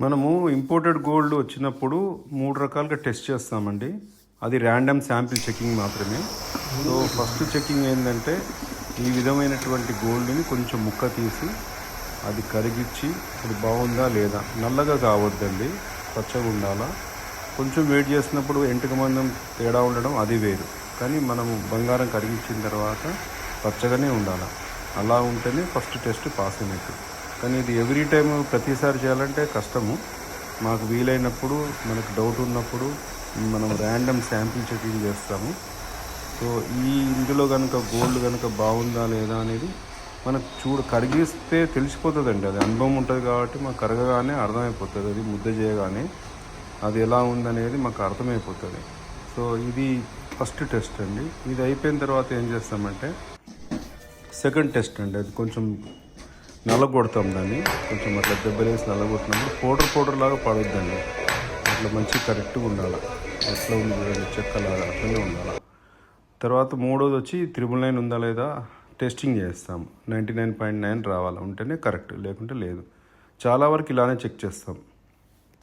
మనము imported gold వచ్చినప్పుడు మూడు రకాలుగా టెస్ట్ చేస్తామండి. అది ర్యాండమ్ శాంపిల్ చెకింగ్ మాత్రమే. సో ఫస్ట్ చెకింగ్ ఏంటంటే ఈ విధమైనటువంటి గోల్డ్ని కొంచెం ముక్క తీసి అది కరిగించి అది బాగుందా లేదా? నల్లగా కావద్దండి. పచ్చగా ఉండాలా? కొంచెం వెయిట్ చేసినప్పుడు ఎంటుక మందం తేడా ఉండడం అది వేరు. కానీ మనము బంగారం కరిగించిన తర్వాత పచ్చగానే ఉండాలి? అలా ఉంటేనే ఫస్ట్ టెస్ట్ పాస్ అయినట్టు. కానీ ఇది ఎవ్రీ టైం ప్రతిసారి చేయాలంటే కష్టము. మాకు వీలైనప్పుడు మనకు డౌట్ ఉన్నప్పుడు మనం ర్యాండమ్ శాంపిల్ చెకింగ్ చేస్తాము. సో ఈ ఇందులో కనుక గోల్డ్ కనుక బాగుందా లేదా అనేది మనకు చూడ కరిగిస్తే తెలిసిపోతుందండి. అది అనుభవం ఉంటుంది కాబట్టి మాకు కరగగానే అర్థమైపోతుంది. అది ముద్ద చేయగానే అది ఎలా ఉందనేది మాకు అర్థమైపోతుంది. సో ఇది ఫస్ట్ టెస్ట్ అండి. ఇది అయిపోయిన తర్వాత ఏం చేస్తామంటే సెకండ్ టెస్ట్ అండి. అది కొంచెం నల్లగొడతాం దాన్ని. కొంచెం అట్లా దెబ్బలేసి నల్లగొట్టినప్పుడు పౌడర్ పౌడర్ లాగా పడొద్దండి. అట్లా మంచి కరెక్ట్గా ఉండాలి. ఎట్లా ఉంది చూడండి చెక్కలాగా అట్లనే ఉండాలి. తర్వాత మూడోది వచ్చి త్రిబుల్ నైన్ ఉందా లేదా టెస్టింగ్ చేస్తాం. నైంటీ నైన్ పాయింట్ నైన్ రావాలి ఉంటేనే కరెక్ట్ లేకుంటే లేదు. చాలా వరకు ఇలానే చెక్ చేస్తాం.